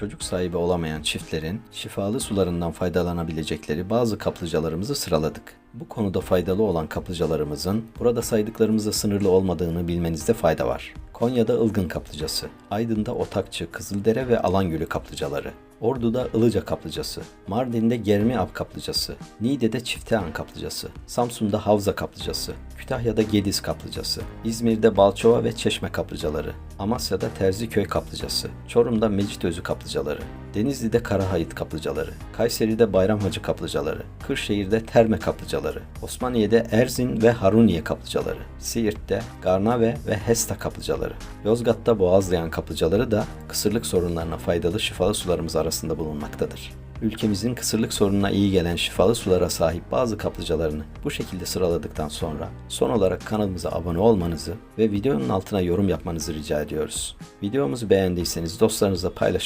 çocuk sahibi olamayan çiftlerin şifalı sularından faydalanabilecekleri bazı kaplıcalarımızı sıraladık. Bu konuda faydalı olan kaplıcalarımızın burada saydıklarımızla sınırlı olmadığını bilmenizde fayda var. Konya'da Ilgın Kaplıcası, Aydın'da Otakçı, Kızıldere ve Alangölü kaplıcaları, Ordu'da Ilıca Kaplıcası, Mardin'de Germiap Kaplıcası, Niğde'de Çiftehan Kaplıcası, Samsun'da Havza Kaplıcası, Kütahya'da Gediz Kaplıcası, İzmir'de Balçova ve Çeşme Kaplıcaları, Amasya'da Terziköy Kaplıcası, Çorum'da Mecitözü Kaplıcaları, Denizli'de Karahayıt Kaplıcaları, Kayseri'de Bayramhacı Kaplıcaları, Kırşehir'de Terme Kaplıcaları, Osmaniye'de Erzin ve Haruniye Kaplıcaları, Siirt'te Garnave ve Hesta Kaplıcaları, Yozgat'ta Boğazlayan Kaplıcaları da kısırlık sorunlarına faydalı şifalı sularımız arasında bulunmaktadır. Ülkemizin kısırlık sorununa iyi gelen şifalı sulara sahip bazı kaplıcalarını bu şekilde sıraladıktan sonra son olarak kanalımıza abone olmanızı ve videonun altına yorum yapmanızı rica ediyoruz. Videomuzu beğendiyseniz dostlarınızla paylaşmayı